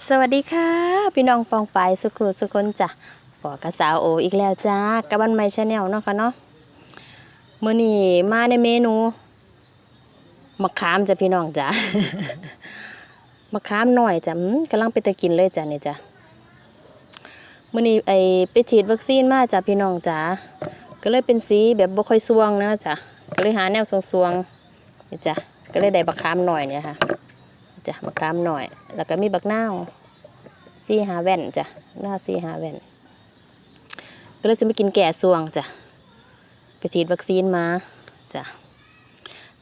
สวัสดีค่ะ พี่น้องปองปายสุขุสุคนจ้ะปอกระสาวโออีกแล้วจ้ากับบันไม้ชาแนลเนาะค่ะเนาะมื้อนี้มาในเมนูมะขามจ้ะพี่น้องจ้ะมะขามหน่อยจ้ะกำลังไปตะกินเลยจ้ะนี่จ้ะมื้อนี้ไอไปฉีดวัคซีนมาจ้ะพี่น้องจ้ะก็เลยเป็นสีแบบบ่ค่อยสวงนะจ้ะก็เลยหาแนวสวงๆนี่จ้ะก็เลยได้บักขามหน่อยเนี่ยค่ะ จ้ะมะขามหน่อย แล้วก็มีบักนาวซีหาแว่นจ้ะหน้าซีหาแว่นก็เลยจะไปกินแก่สวงจ้ะไปฉีดวัคซีนมาจ้ะ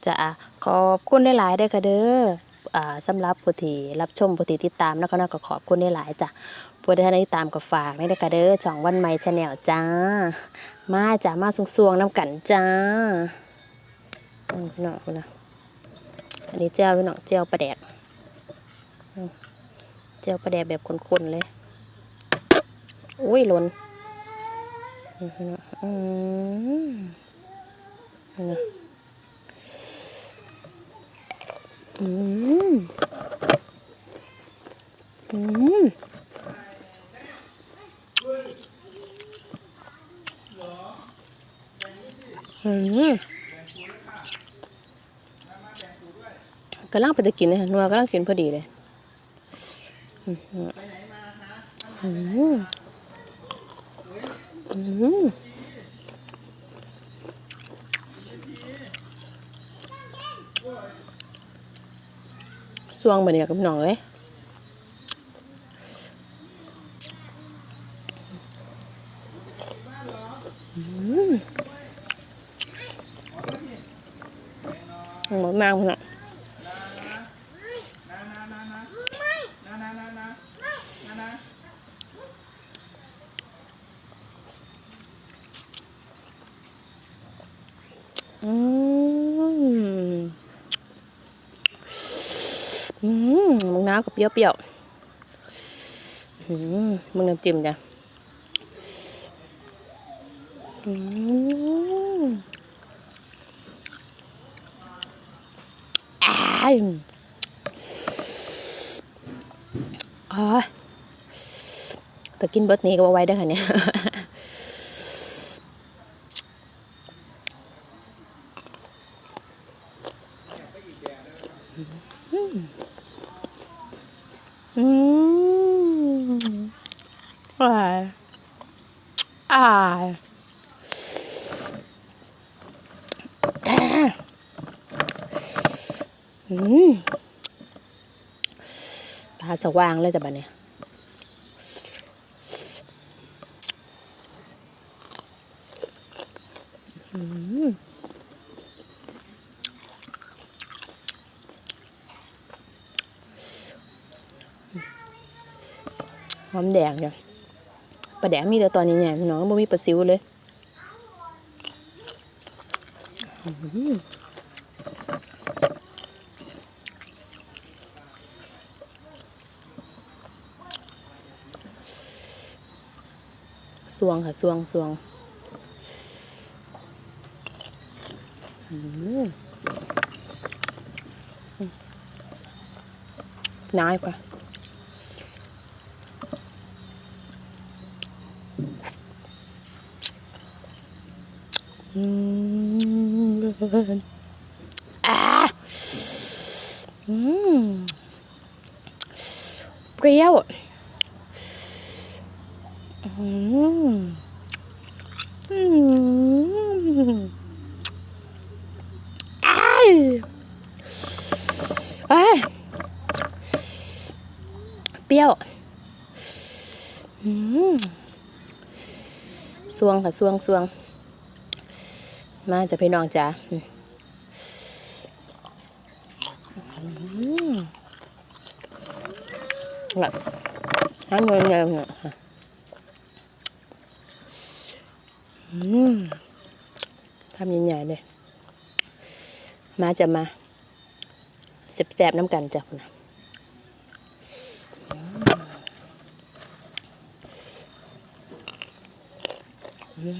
จะอะขอบคุณได้หลายได้ค่ะเด้ออ่าสำหรับผู้ที่รับชมผู้ที่ติดตามนะคะเนาะก็ขอบคุณได้หลายจ้ะผู้ที่ท่านติดตามก็ฝากนี่ได้ค่ะเด้อช่องวันใหม่ชาแนลจ้า มาจ้ะมาสวงๆน้ำกันจ้าอืมพี่น้องคุณนะอันนี้เจ้าพี่น้องเจ้าปลาแดก เจียวปลาแดกแบบข้นๆเลย อุ้ยหล่นอืมอืมอืมอืมอืมกำลังไปจะกินเลยนัวกำลังกินพอดีเลย อืมอืมอืมสวงเหมือนกับพี่น้องเลยอืมหมดมากพี่น้อง อืมอืมมึงน้ำกับเปรี้ยวๆอืมมึงน้ำจิ้มจ้ะอืมอ้ายอ๋อแต่กินเบิร์ดนี้ก็ไหว้ได้ค่ะเนี่ย อร่อยอร่อยอ่าอืมตาสว่างเลยจ้ะบัดเนี่ยอืมหอมแดงจ้ะ ปลาแดงมีแต่ตอนนี้เนี่ยพี่น้องไม่มีปลาซิวเลยสวงค่ะสวงสวงน้อยกว่า อืมอ่าอืม เปรี้ยวอืมอืมอ้ายอ้ายเปรี้ยวอืม วงค่ะสวงสวงมาจะพี่น้องจ้าแบบหาเงินเงินเนี่ยอืมทำใหญ่ๆเลยมาจะมาแสบๆน้ำกันจ้ะคุณ กิน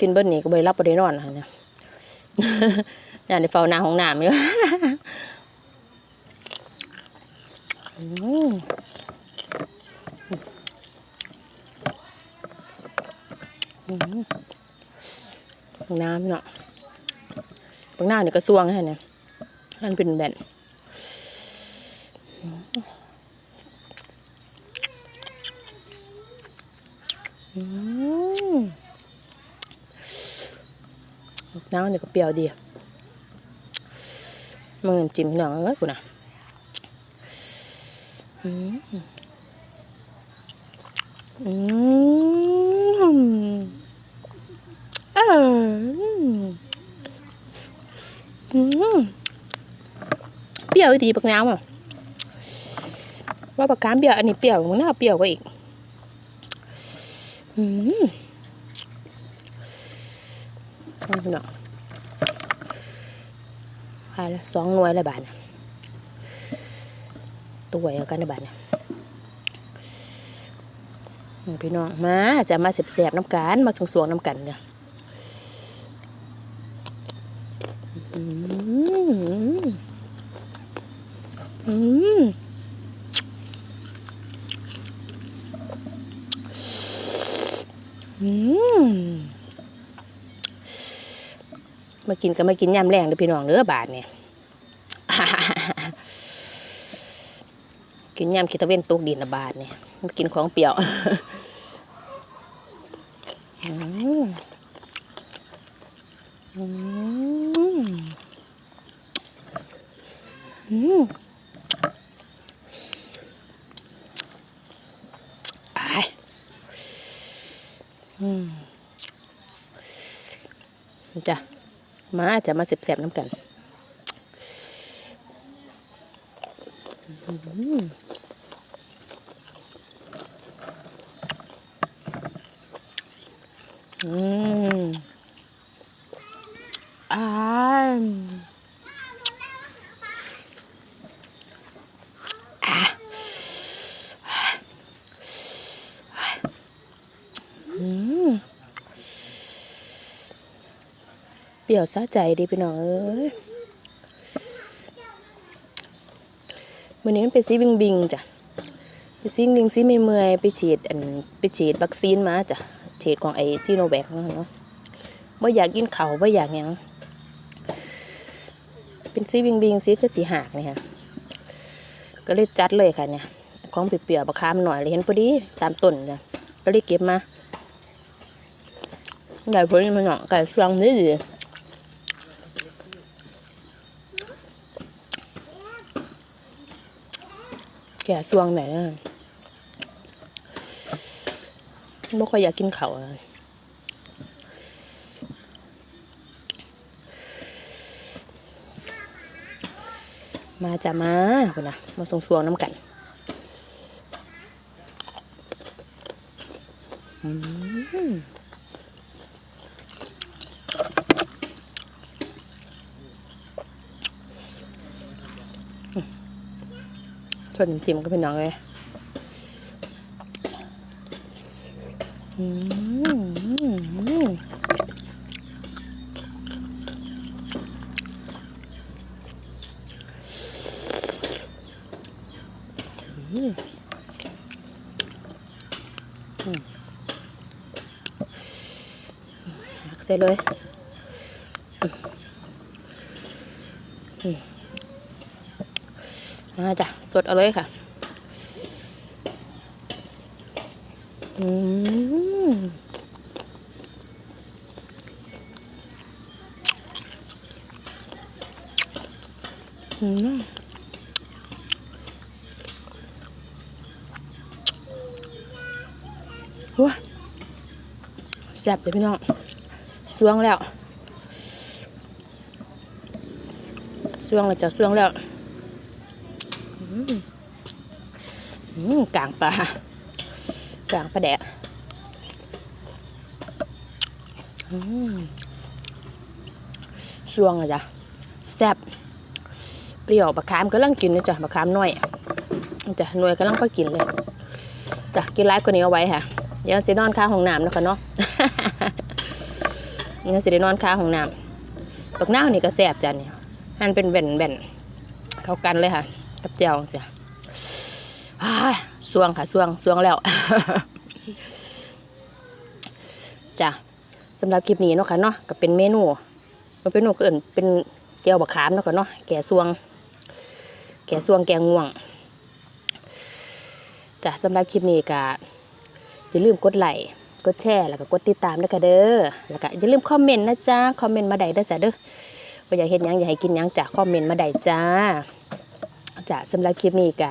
กินเบิ้ลนี่ก็ไปรับประเด็นนอนนะเนี่ยอย่างในเฝ้าหน้าของหนามอยู่ อืมห้องน้ำเนาะบางหน้าเนี่ยก็สวงให้เนี่ยมันเป็นแบนอืมน้ำนี่ยก็เปรี้ยวดีมือจิ้มหน่อยเอ้ยกูนะอืมอืม เปรี้ยวดีปักน้ำอะว่าปากกามเปรี้ยวอันนี้เปรี้ยวมันน่าเปรี้ยวกว่าอีกอืมเอาไปหน่อยขายละสองหน่วยละบาทตัวเอากันในบาทเนี่ยพี่น้องมาจะมาเสียบๆน้ำกันมาสวงๆน้ำกันเนี่ยอืมอืมอืม มากินก็มากินยำแรงเด้อพี่น้องเด้อบาทเนี่ยกินยำคิตะเวนตกดินะบาทเนี่ยมากินของเปรี้ยวอืมอืมอืมอาอื มาจะมาเสียบๆน้ำกันอืมอ่าอะอืม เปรี้ยวซะใจดีพี่น้องเอ้ยวันนี้มันเป็นซีบิงบิงจ้ะไปซีบิงบิงซีไม่เมื่อยไปฉีดอันไปฉีดวัคซีนมาจ้ะฉีดของไอซีโนแวคเนาะไม่อยากกินเขาไม่อยากยังเป็นซีบิงบิงซีคือสีหักเนี่ยค่ะก็เลยจัดเลยค่ะเนี่ยของเปียวๆบะคามหน่อยเลยเห็นพอดีตามต้นเนี่ยก็เลยเก็บมาใหญ่พอดีมันเนาะไก่ช่วงนี้ดี แก่ช่วงไหนอะไม่ค่อยอยากกินเขาเลยมาจะมาคุณนะมาส่งช่วงน้ำกันอืม ชวนจิ้มก็เป็นน้องเลยอืมอืมอืมหักใส่เลยอืม มาจ้ะสดเอาเลยค่ะ อืมอืมว้าแซ่บเลยพี่น้องสวงแล้วสวงแล้วจะสวงแล้ว อืมอืม กลางปลากลางปลาแดะอช่วงอะจ้ะแซ่บเปรี้ยวบะขามก็ลังกินนะจ้ะบะขามน้อยจ้ะหน่วยก็ลังก็กินเลยจ้ะกินไลฟ์กว่านี้เอาไว้ค่ะเดี๋ยวจะนอนข้าห้องน้ำนะคะเนาะงั้นสิได้นอนค้าของน้ำบักน้าวนี่ก็แซ่บจ้ะนี่หั่นเป็นแบ่นๆเข้ากันเลยค่ะกับแจ่วจ้ะ สวงค่ะสวงสวงแล้วจ้ะสำหรับคลิปนี้เนาะค่ะเนาะก็เป็นเมนูมันเป็นเมนูเอิ่นเป็นแก้วบักขามเนาะค่ะเนาะแก่สวง แก่สวงแก่ง่วงจ้ะสำหรับคลิปนี้ก็อย่าลืมกดไลค์กดแชร์แล้วก็กดติดตามด้วยค่ะเด้อแล้วก็อย่าลืมคอมเมนต์นะจ๊ะคอมเมนต์มาได้ด้จ้ะเด้อว่าอยากเห็นยังอยากให้กินยังจ้ะคอมเมนต์มาได้จ้าจ้ะสำหรับคลิปนี้ก็